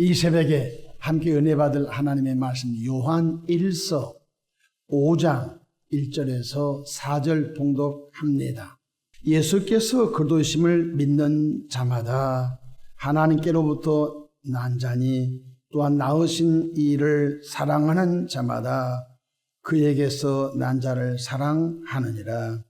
이 새벽에 함께 은혜 받을 하나님의 말씀 요한 1서 5장 1절에서 4절 봉독합니다. 예수께서 그도심을 믿는 자마다 하나님께로부터 난 자니 또한 낳으신 이를 사랑하는 자마다 그에게서 난 자를 사랑하느니라.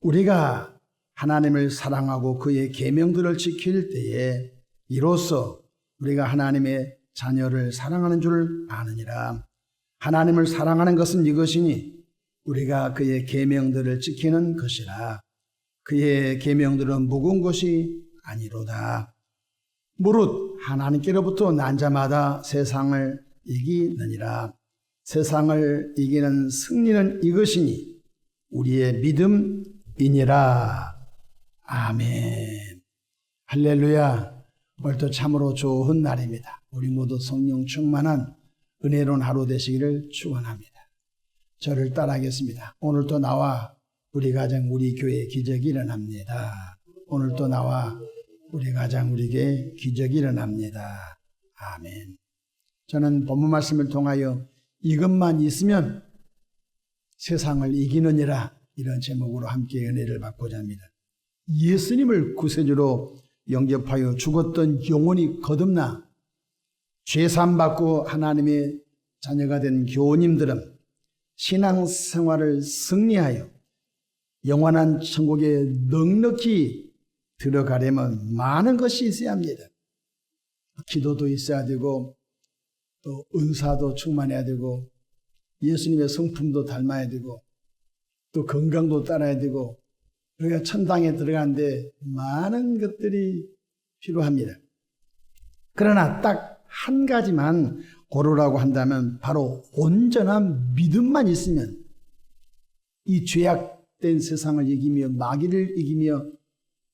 우리가 하나님을 사랑하고 그의 계명들을 지킬 때에 이로써 우리가 하나님의 자녀를 사랑하는 줄 아느니라. 하나님을 사랑하는 것은 이것이니 우리가 그의 계명들을 지키는 것이라. 그의 계명들은 무거운 것이 아니로다. 무릇 하나님께로부터 난 자마다 세상을 이기느니라. 세상을 이기는 승리는 이것이니 우리의 믿음이니라. 아멘. 할렐루야. 오늘도 참으로 좋은 날입니다. 우리 모두 성령 충만한 은혜로운 하루 되시기를 축원합니다. 저를 따라하겠습니다. 오늘도 나와 우리 가정 우리 교회 기적이 일어납니다. 오늘도 나와 우리 가정 우리에게 기적이 일어납니다. 아멘. 저는 본문 말씀을 통하여 이것만 있으면 세상을 이기느니라 이런 제목으로 함께 은혜를 받고자 합니다. 예수님을 구세주로 영접하여 죽었던 영혼이 거듭나 죄산 받고 하나님의 자녀가 된 교우님들은 신앙 생활을 승리하여 영원한 천국에 넉넉히 들어가려면 많은 것이 있어야 합니다. 기도도 있어야 되고 또 은사도 충만해야 되고 예수님의 성품도 닮아야 되고 또 건강도 따라야 되고 우리가 천당에 들어가는데 많은 것들이 필요합니다. 그러나 딱 한 가지만 고르라고 한다면 바로 온전한 믿음만 있으면 이 죄악된 세상을 이기며 마귀를 이기며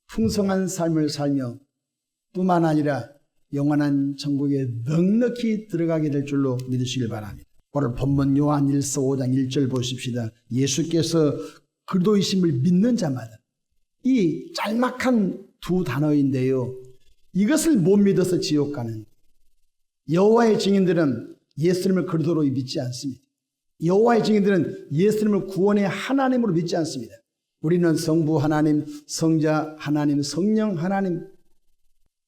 풍성한 삶을 살며 뿐만 아니라 영원한 천국에 넉넉히 들어가게 될 줄로 믿으시길 바랍니다. 오늘 본문 요한 1서 5장 1절 보십시다. 예수께서 그도이심을 믿는 자마다 이 짤막한 두 단어인데요. 이것을 못 믿어서 지옥 가는 여호와의 증인들은 예수님을 그리스도로 믿지 않습니다. 여호와의 증인들은 예수님을 구원의 하나님으로 믿지 않습니다. 우리는 성부 하나님, 성자 하나님, 성령 하나님.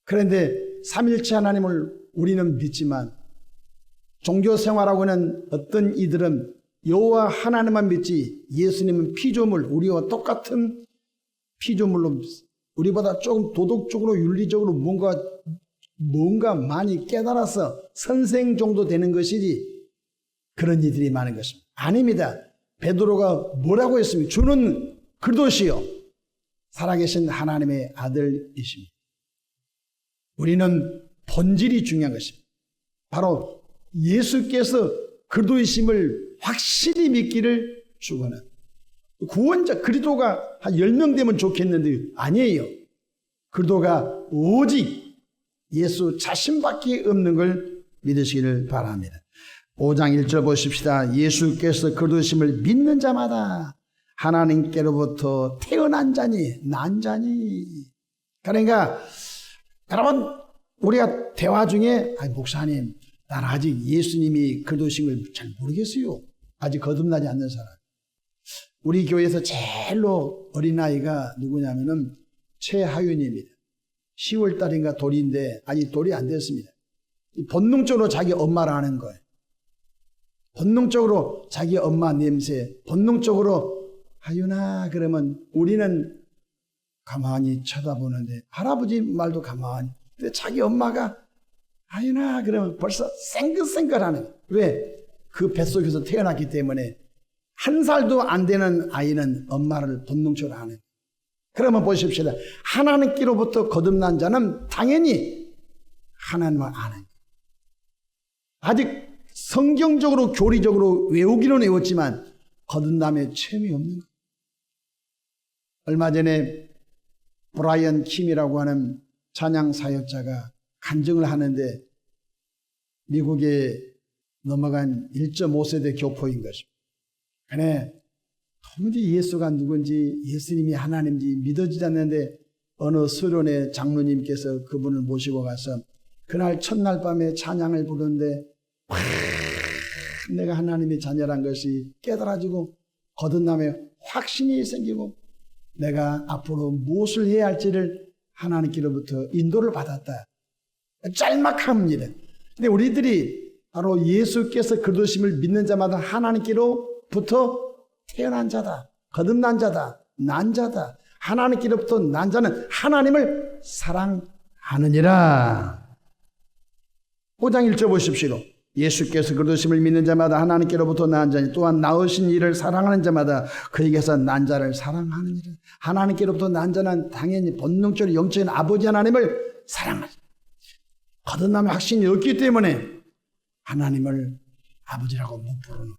그런데 삼일체 하나님을 우리는 믿지만 종교 생활하고는 어떤 이들은 여호와 하나님만 믿지 예수님은 피조물 우리와 똑같은 피조물로 우리보다 조금 도덕적으로 윤리적으로 뭔가 뭔가 많이 깨달아서 선생 정도 되는 것이지 그런 이들이 많은 것입니다. 아닙니다. 베드로가 뭐라고 했습니까? 주는 그도시요 살아계신 하나님의 아들이십니다. 우리는 본질이 중요한 것입니다. 바로 예수께서 그도이심을 확실히 믿기를 축원한 구원자 그리도가 한 10명 되면 좋겠는데 아니에요. 그리도가 오직 예수 자신밖에 없는 걸 믿으시기를 바랍니다. 5장 1절 보십시다. 예수께서 그리도심을 믿는 자마다 하나님께로부터 태어난 자니 난 자니 그러니까 여러분 우리가 대화 중에 아니 목사님 나는 아직 예수님이 그리도심을 잘 모르겠어요. 아직 거듭나지 않는 사람. 우리 교회에서 제일로 어린아이가 누구냐면은 최하윤입니다. 10월 달인가 돌인데 아직 돌이 안 됐습니다. 본능적으로 자기 엄마를 아는 거예요. 본능적으로 자기 엄마 냄새, 본능적으로 하윤아 그러면 우리는 가만히 쳐다보는데 할아버지 말도 가만히. 근데 자기 엄마가 하윤아 그러면 벌써 거예요. 왜? 그 뱃속에서 태어났기 때문에 한 살도 안 되는 아이는 엄마를 본능적으로 아는. 그러면 보십시다. 하나님께로부터 거듭난 자는 당연히 하나님을 아는. 아직 성경적으로 교리적으로 외우기는 외웠지만 거듭남에 체험이 없는 거예요. 얼마 전에 브라이언 킴이라고 하는 찬양 사역자가 간증을 하는데 미국에 넘어간 1.5세대 교포인 것입니다. 그래 도무지 예수가 누군지 예수님이 하나님인지 믿어지지 않는데 어느 수련의 장로님께서 그분을 모시고 가서 그날 첫날 밤에 찬양을 부르는데 확 내가 하나님의 자녀란 것이 깨달아지고 거듭남에 확신이 생기고 내가 앞으로 무엇을 해야 할지를 하나님께로부터 인도를 받았다. 짤막합니다. 근데 우리들이 바로 예수께서 그러심을 믿는 자마다 하나님께로부터 태어난 자다. 거듭난 자다. 난 자다. 하나님께로부터 난 자는 하나님을 사랑하느니라. 5장 1절 보십시오. 예수께서 그러심을 믿는 자마다 하나님께로부터 난 자니 또한 나으신 이를 사랑하는 자마다 그에게서 난 자를 사랑하느니라. 하나님께로부터 난 자는 당연히 본능적으로 영적인 아버지 하나님을 사랑하지. 거듭남의 확신이 없기 때문에 하나님을 아버지라고 못 부르는.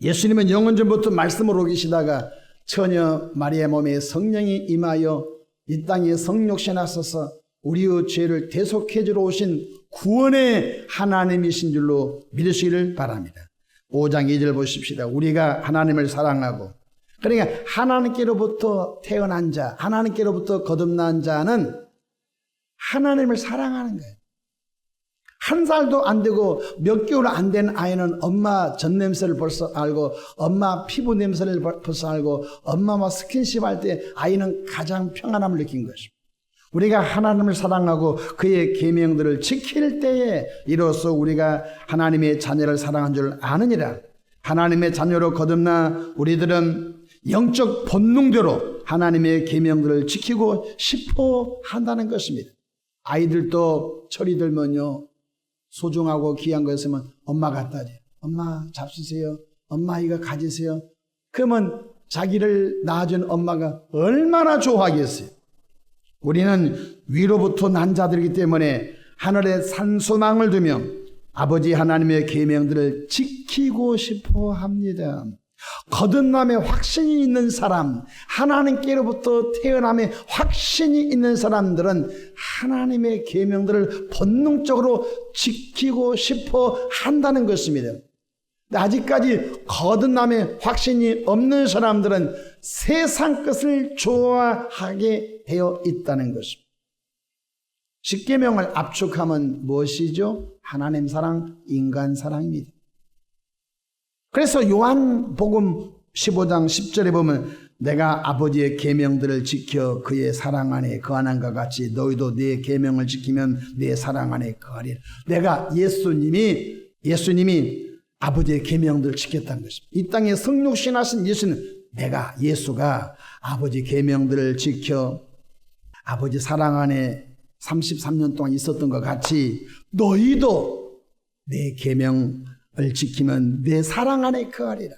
예수님은 영원 전부터 말씀으로 계시다가 처녀 마리아 몸에 성령이 임하여 이 땅에 성육신하셔서 우리의 죄를 대속해 주러 오신 구원의 하나님이신 줄로 믿으시기를 바랍니다. 5장 2절 보십시다. 우리가 하나님을 사랑하고 그러니까 하나님께로부터 태어난 자, 하나님께로부터 거듭난 자는 하나님을 사랑하는 거예요. 한 살도 안 되고 몇 개월 안 된 아이는 엄마 전 냄새를 벌써 알고 엄마 피부 냄새를 벌써 알고 엄마와 스킨십 할 때 아이는 가장 평안함을 느낀 것입니다. 우리가 하나님을 사랑하고 그의 계명들을 지킬 때에 이로써 우리가 하나님의 자녀를 사랑한 줄 아느니라. 하나님의 자녀로 거듭나 우리들은 영적 본능대로 하나님의 계명들을 지키고 싶어 한다는 것입니다. 아이들도 철이 들면요. 소중하고 귀한 거 있으면 엄마 갖다 줘. 엄마 잡수세요. 엄마 이거 가지세요. 그러면 자기를 낳아준 엄마가 얼마나 좋아하겠어요. 우리는 위로부터 난 자들이기 때문에 하늘에 산소망을 두며 아버지 하나님의 계명들을 지키고 싶어 합니다. 거듭남의 확신이 있는 사람, 하나님께로부터 태어남의 확신이 있는 사람들은 하나님의 계명들을 본능적으로 지키고 싶어 한다는 것입니다. 아직까지 거듭남의 확신이 없는 사람들은 세상 것을 좋아하게 되어 있다는 것입니다. 십계명을 압축하면 무엇이죠? 하나님 사랑, 인간 사랑입니다. 그래서 요한복음 15장 10절에 보면 내가 아버지의 계명들을 지켜 그의 사랑 안에 거하는 것 같이 너희도 내 계명을 지키면 내 사랑 안에 거하리라. 내가 예수님이 예수님이 아버지의 계명들을 지켰다는 것입니다. 이 땅에 성육신 하신 예수는 내가 예수가 아버지 계명들을 지켜 아버지 사랑 안에 33년 동안 있었던 것 같이 너희도 내 계명을 지키면 내 사랑 안에 거하리라.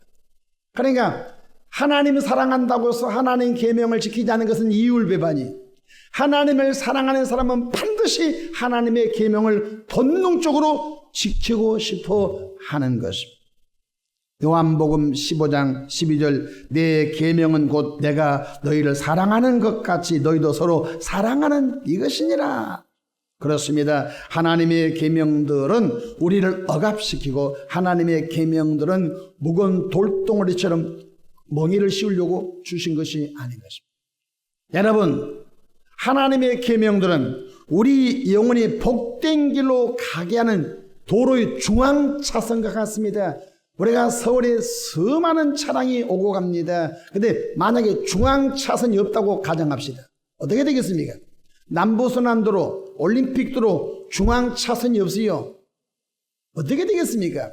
그러니까 하나님을 사랑한다고 해서 하나님 계명을 지키지 않는 것은 이율배반이 하나님을 사랑하는 사람은 반드시 하나님의 계명을 본능적으로 지키고 싶어 하는 것입니다. 요한복음 15장 12절 내 계명은 곧 내가 너희를 사랑하는 것 같이 너희도 서로 사랑하는 이것이니라. 그렇습니다. 하나님의 계명들은 우리를 억압시키고 하나님의 계명들은 무거운 돌덩어리처럼 멍이를 씌우려고 주신 것이 아닌 것입니다. 여러분, 하나님의 계명들은 우리 영혼이 복된 길로 가게 하는 도로의 중앙 차선과 같습니다. 우리가 서울에 수많은 차량이 오고 갑니다. 근데 만약에 중앙 차선이 없다고 가정합시다. 어떻게 되겠습니까? 남부순환도로, 올림픽도로 중앙 차선이 없어요. 어떻게 되겠습니까?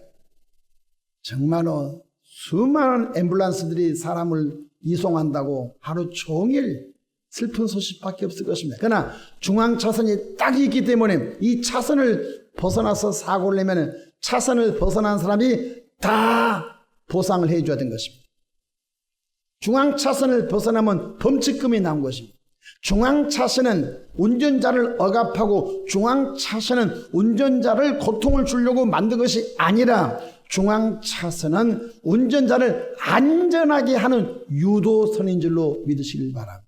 정말로 수많은 앰뷸런스들이 사람을 이송한다고 하루 종일 슬픈 소식밖에 없을 것입니다. 그러나 중앙 차선이 딱 있기 때문에 이 차선을 벗어나서 사고를 내면 차선을 벗어난 사람이 다 보상을 해줘야 되는 것입니다. 중앙 차선을 벗어나면 범칙금이 나온 것입니다. 중앙 차선은 운전자를 억압하고 중앙 차선은 운전자를 고통을 주려고 만든 것이 아니라 중앙 차선은 운전자를 안전하게 하는 유도선인 줄로 믿으시길 바랍니다.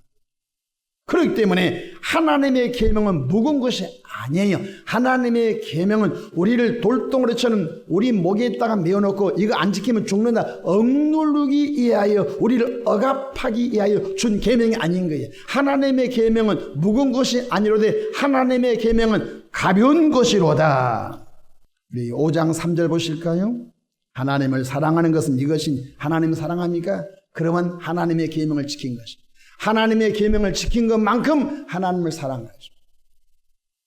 그렇기 때문에 하나님의 계명은 무거운 것이 아니에요. 하나님의 계명은 우리를 돌덩어리처럼 우리 목에다가 메어놓고 이거 안 지키면 죽는다. 억누르기 위하여 우리를 억압하기 위하여 준 계명이 아닌 거예요. 하나님의 계명은 무거운 것이 아니로되 하나님의 계명은 가벼운 것이로다. 우리 5장 3절 보실까요? 하나님을 사랑하는 것은 이것이 하나님 사랑합니까? 그러면 하나님의 계명을 지킨 것이. 하나님의 계명을 지킨 것만큼 하나님을 사랑하죠.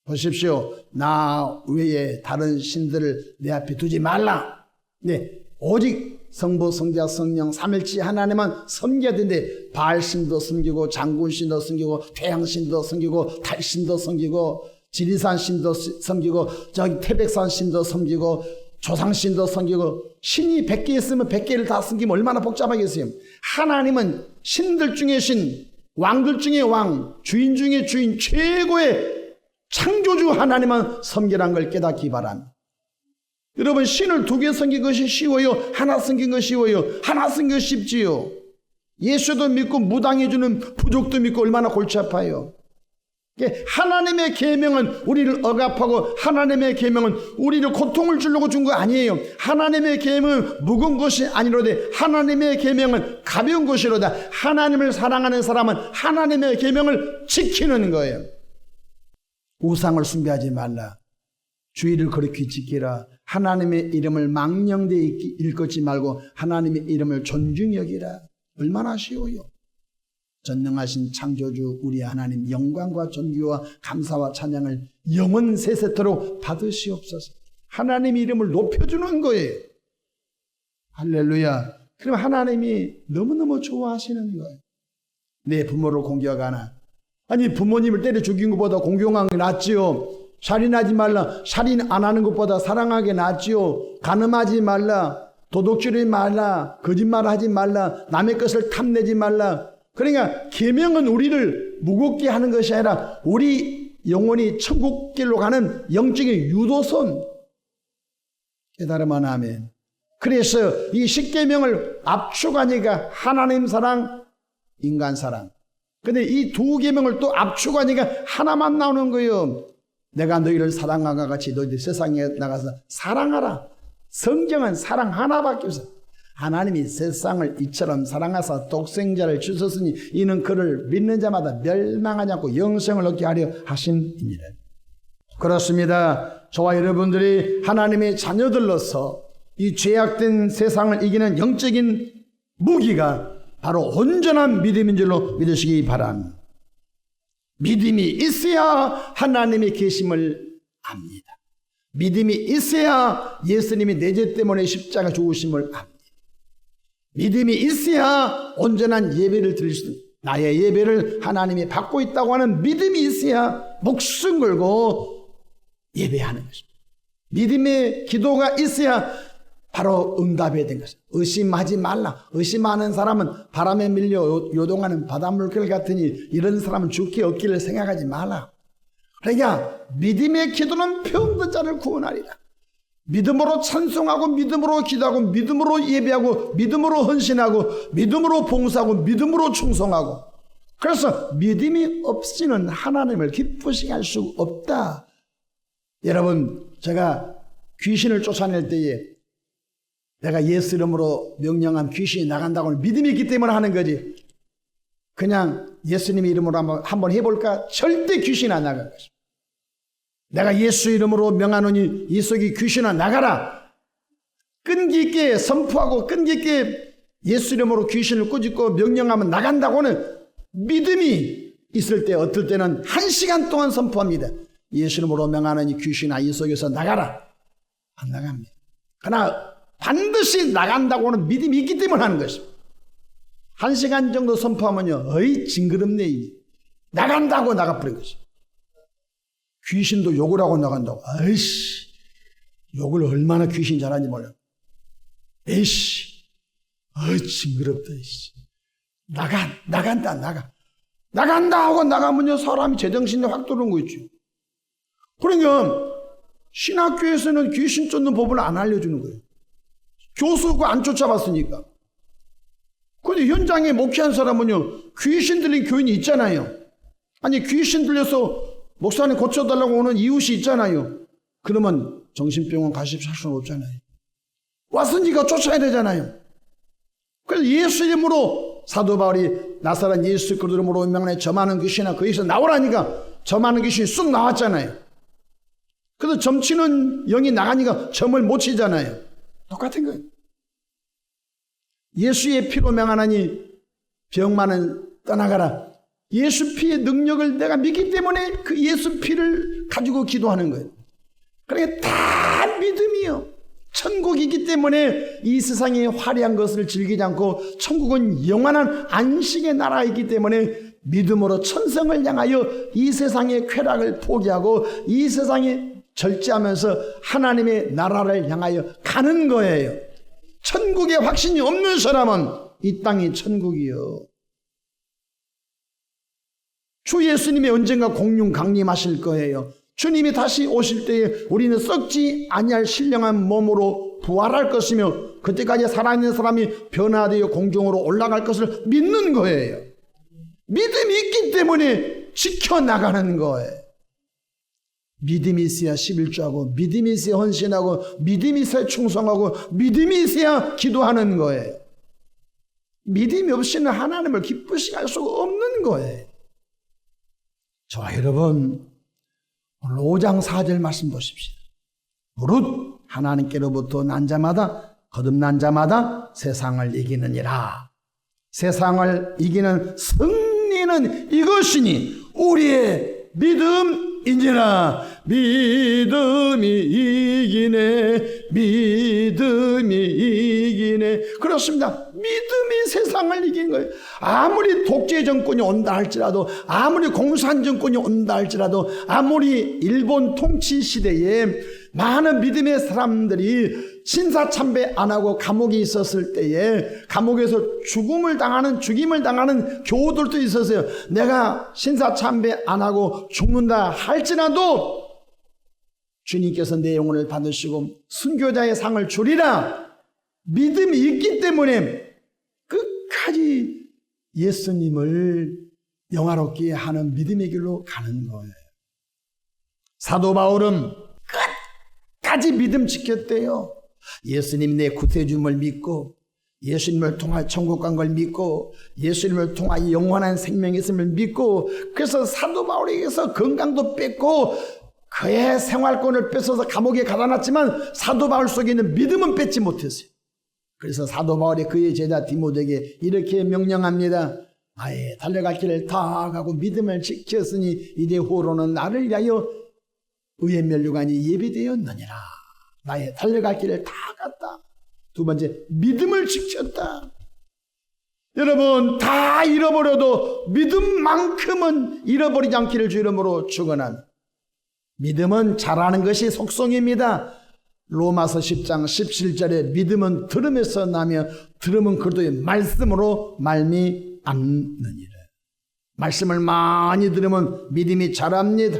보십시오. 나 외에 다른 신들을 내 앞에 두지 말라. 네, 오직 성부, 성자, 성령, 삼일치 하나님만 섬겨야 되는데 바알신도 섬기고 장군신도 섬기고 태양신도 섬기고 달신도 섬기고 지리산 신도 섬기고 저기 태백산 신도 섬기고 조상신도 섬기고 신이 100개 있으면 100개를 다 섬기면 얼마나 복잡하겠어요. 하나님은 신들 중에 신, 왕들 중에 왕, 주인 중에 주인 최고의 창조주 하나님만 섬기란 걸 깨닫기 바랍니다. 여러분 신을 두 개 섬긴 것이 쉬워요? 하나 섬긴 것이 쉬워요? 하나 섬긴 것이 쉽지요. 예수도 믿고 무당해주는 부족도 믿고 얼마나 골치 아파요. 하나님의 계명은 우리를 억압하고 하나님의 계명은 우리를 고통을 주려고 준 거 아니에요. 하나님의 계명은 무거운 것이 아니로되 하나님의 계명은 가벼운 것이로다. 하나님을 사랑하는 사람은 하나님의 계명을 지키는 거예요. 우상을 숭배하지 말라. 주의를 그렇게 지키라. 하나님의 이름을 망령되이 읽지 말고 하나님의 이름을 존중히 여기라. 얼마나 쉬워요. 전능하신 창조주 우리 하나님 영광과 존귀와 감사와 찬양을 영원 세세토록 받으시옵소서. 하나님 이름을 높여주는 거예요. 할렐루야. 그럼 하나님이 너무너무 좋아하시는 거예요. 내 부모를 공격하나. 아니 부모님을 때려 죽인 것보다 공경한 게 낫지요. 살인하지 말라. 살인 안 하는 것보다 사랑하게 낫지요. 가늠하지 말라. 도둑질하지 말라. 거짓말하지 말라. 남의 것을 탐내지 말라. 그러니까 계명은 우리를 무겁게 하는 것이 아니라 우리 영혼이 천국길로 가는 영적인 유도선 깨달으면 아멘. 그래서 이 십계명을 압축하니까 하나님 사랑, 인간 사랑. 근데 이 두 계명을 또 압축하니까 하나만 나오는 거예요. 내가 너희를 사랑하가 같이 너희들 세상에 나가서 사랑하라. 성경은 사랑 하나밖에 없어. 하나님이 세상을 이처럼 사랑하사 독생자를 주셨으니 이는 그를 믿는 자마다 멸망하지 않고 영생을 얻게 하려 하신이니라. 그렇습니다. 저와 여러분들이 하나님의 자녀들로서 이 죄악된 세상을 이기는 영적인 무기가 바로 온전한 믿음인 줄로 믿으시기 바랍니다. 믿음이 있어야 하나님의 계심을 압니다. 믿음이 있어야 예수님이 내 죄 때문에 십자가 죽으심을 압니다. 믿음이 있어야 온전한 예배를 드릴 수 나의 예배를 하나님이 받고 있다고 하는 믿음이 있어야 목숨 걸고 예배하는 것입니다. 믿음의 기도가 있어야 바로 응답이 된 것입니다. 의심하지 말라. 의심하는 사람은 바람에 밀려 요동하는 바닷물결 같으니 이런 사람은 죽기 없기를 생각하지 말라. 그러니까 믿음의 기도는 병든 자를 구원하리라. 믿음으로 찬송하고 믿음으로 기도하고 믿음으로 예배하고 믿음으로 헌신하고 믿음으로 봉사하고 믿음으로 충성하고 그래서 믿음이 없이는 하나님을 기쁘시게 할 수 없다. 여러분 제가 귀신을 쫓아낼 때에 내가 예수 이름으로 명령한 귀신이 나간다고 믿음이 있기 때문에 하는 거지. 그냥 예수님 이름으로 한번, 해볼까? 절대 귀신 안 나갈 것입니다. 내가 예수 이름으로 명하노니 이 속이 귀신아 나가라. 끈기 있게 선포하고 끈기 있게 예수 이름으로 귀신을 꾸짖고 명령하면 나간다고는 믿음이 있을 때 어떨 때는 한 시간 동안 선포합니다. 예수 이름으로 명하노니 귀신아 이 속에서 나가라. 안 나갑니다. 그러나 반드시 나간다고는 믿음이 있기 때문에 하는 것입니다. 한 시간 정도 선포하면요. 어이 징그럽네. 나간다고 나가버린 것입니다. 귀신도 욕을 하고 나간다고. 아이씨, 욕을 얼마나 귀신 잘하는지 몰라. 에이씨, 어이, 징그럽다, 이씨. 나가, 나간다, 나가. 나간다 하고 나가면요, 사람이 제정신에 확 들어오는 거 있죠. 그러니까, 신학교에서는 귀신 쫓는 법을 안 알려주는 거예요. 교수가 안 쫓아봤으니까. 근데 현장에 목회한 사람은요, 귀신 들린 교인이 있잖아요. 아니, 귀신 들려서 목사님 고쳐달라고 오는 이웃이 있잖아요. 그러면 정신병원 할 수는 없잖아요. 왔으니까 쫓아야 되잖아요. 그래서 예수 이름으로 사도 바울이 나사란 예수 그리스도로 명령에 점하는 귀신아 거기서 나오라니까 점하는 귀신이 쑥 나왔잖아요. 그래서 점치는 영이 나가니까 점을 못 치잖아요. 똑같은 거예요. 예수의 피로 명하나니 병만은 떠나가라. 예수 피의 능력을 내가 믿기 때문에 그 예수 피를 가지고 기도하는 거예요. 그러니까 다 믿음이요. 천국이기 때문에 이 세상의 화려한 것을 즐기지 않고 천국은 영원한 안식의 나라이기 때문에 믿음으로 천성을 향하여 이 세상의 쾌락을 포기하고 이 세상에 절제하면서 하나님의 나라를 향하여 가는 거예요. 천국의 확신이 없는 사람은 이 땅이 천국이요. 주 예수님이 언젠가 공룡 강림하실 거예요. 주님이 다시 오실 때에 우리는 썩지 아니할 신령한 몸으로 부활할 것이며 그때까지 살아있는 사람이 변화되어 공중으로 올라갈 것을 믿는 거예요. 믿음이 있기 때문에 지켜나가는 거예요. 믿음이 있어야 11조하고 믿음이 있어야 헌신하고 믿음이 있어야 충성하고 믿음이 있어야 기도하는 거예요. 믿음이 없이는 하나님을 기쁘시게 할 수가 없는 거예요. 저와 여러분 오늘 5장 4절 말씀 보십시오. 무릇 하나님께로부터 난 자마다 거듭난 자마다 세상을 이기느니라. 세상을 이기는 승리는 이것이니 우리의 믿음이니라. 믿음이 이기네. 믿음이 이기네. 그렇습니다. 믿음이 세상을 이긴 거예요. 아무리 독재 정권이 온다 할지라도, 아무리 공산 정권이 온다 할지라도, 아무리 일본 통치 시대에 많은 믿음의 사람들이 신사 참배 안 하고 감옥에 있었을 때에 감옥에서 죽음을 당하는 죽임을 당하는 교우들도 있었어요. 내가 신사 참배 안 하고 죽는다 할지라도 주님께서 내 영혼을 받으시고 순교자의 상을 주리라 믿음이 있기 때문에 끝까지 예수님을 영화롭게 하는 믿음의 길로 가는 거예요. 사도 바울은 끝까지 믿음 지켰대요. 예수님 내 구세주임을 믿고 예수님을 통해 천국 간 걸 믿고 예수님을 통해 영원한 생명이 있음을 믿고 그래서 사도 바울에게서 건강도 뺏고 그의 생활권을 뺏어서 감옥에 가다 놨지만 사도 바울 속에 있는 믿음은 뺏지 못했어요. 그래서 사도 바울이 그의 제자 디모데에게 이렇게 명령합니다. 아예 달려갈 길을 다 가고 믿음을 지켰으니 이제 후로는 나를 위하여 의의 멸류관이 예비되었느니라. 나의 달려갈 길을 다 갔다. 두 번째, 믿음을 지켰다. 여러분, 다 잃어버려도 믿음만큼은 잃어버리지 않기를 주 이름으로 축원합니다. 믿음은 잘하는 것이 속성입니다. 로마서 10장 17절에 믿음은 들음에서 나며 들음은 그리스도의 말씀으로 말미암느니라. 말씀을 많이 들으면 믿음이 자랍니다.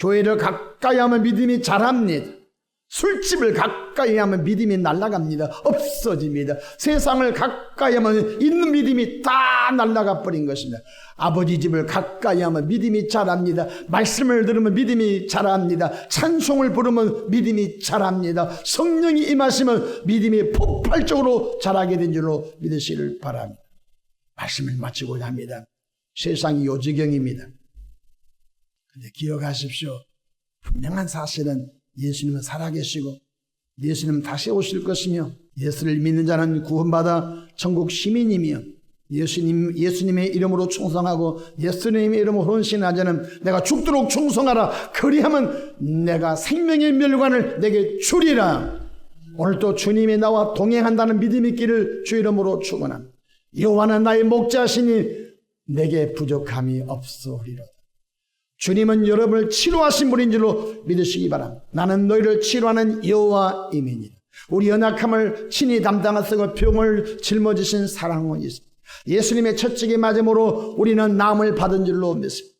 교회를 가까이 하면 믿음이 자랍니다. 술집을 가까이 하면 믿음이 날아갑니다. 없어집니다. 세상을 가까이 하면 있는 믿음이 다 날아가 버린 것입니다. 아버지 집을 가까이 하면 믿음이 자랍니다. 말씀을 들으면 믿음이 자랍니다. 찬송을 부르면 믿음이 자랍니다. 성령이 임하시면 믿음이 폭발적으로 자라게 된 줄로 믿으시를 바랍니다. 말씀을 마치고자 합니다. 세상이 요지경입니다. 근데 기억하십시오. 분명한 사실은 예수님은 살아계시고 예수님은 다시 오실 것이며 예수를 믿는 자는 구원받아 천국 시민이며 예수님, 예수님의 이름으로 충성하고 예수님의 이름으로 헌신한 자는 내가 죽도록 충성하라. 그리하면 내가 생명의 멸관을 내게 주리라. 오늘도 주님이 나와 동행한다는 믿음 있기를 주 이름으로 축원합니다. 여호와는 나의 목자시니 내게 부족함이 없소리로다. 주님은 여러분을 치료하신 분인 줄로 믿으시기 바랍니다. 나는 너희를 치료하는 여호와임이니라. 우리 연약함을 친히 담당하시고 병을 짊어지신 있습니다. 예수님의 첫째기 맞음으로 우리는 남을 받은 줄로 믿습니다.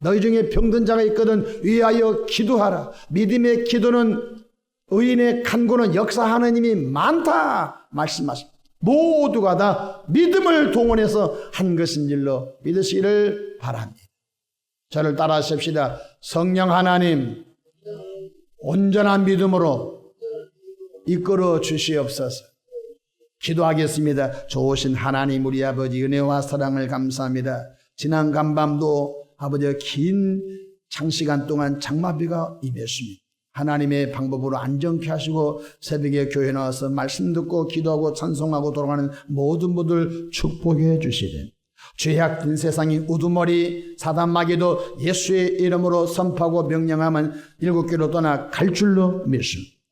너희 중에 병든 자가 있거든 위하여 기도하라. 믿음의 기도는 의인의 간구는 역사하는 힘이 많다 말씀하십니다. 모두가 다 믿음을 동원해서 한 것인 줄로 믿으시기를 바랍니다. 저를 따라 하십시다. 성령 하나님, 온전한 믿음으로 이끌어 주시옵소서. 기도하겠습니다. 좋으신 하나님 우리 아버지 은혜와 사랑을 감사합니다. 지난 간밤도 아버지 긴 장시간 동안 장마비가 임했습니다. 하나님의 방법으로 안정케 하시고 새벽에 교회 나와서 말씀 듣고 기도하고 찬송하고 돌아가는 모든 분들 축복해 주시되 죄악된 세상이 우두머리 사단마귀도 예수의 이름으로 선포하고 명령하면 일곱 개로 떠나 갈 줄로 믿습니다.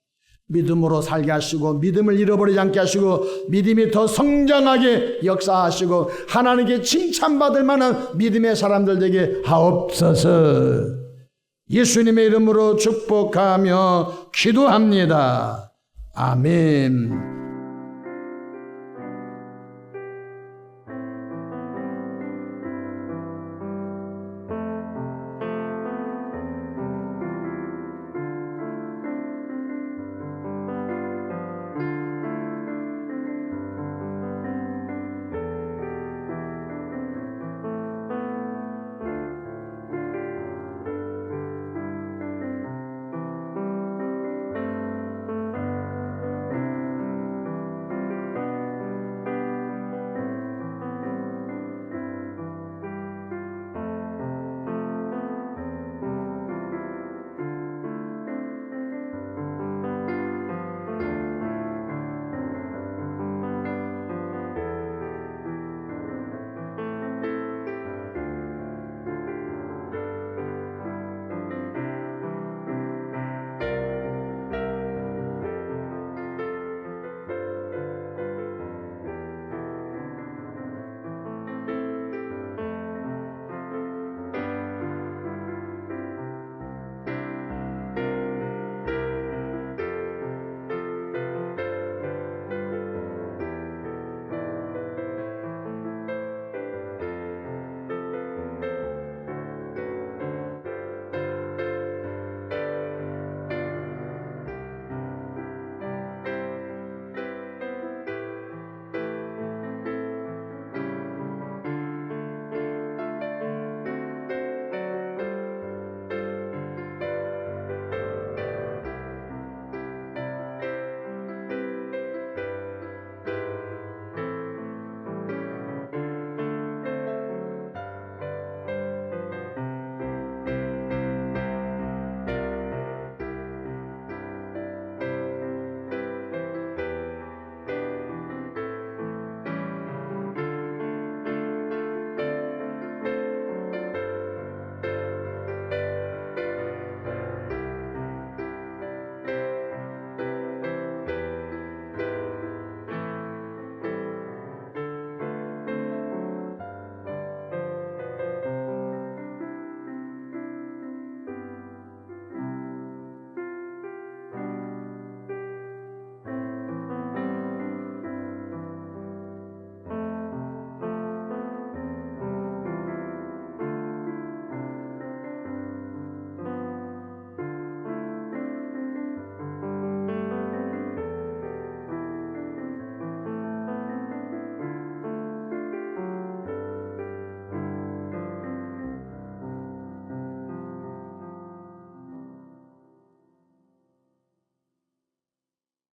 믿음으로 살게 하시고 믿음을 잃어버리지 않게 하시고 믿음이 더 성장하게 역사하시고 하나님께 칭찬받을 만한 믿음의 사람들 되게 하옵소서. 예수님의 이름으로 축복하며 기도합니다. 아멘.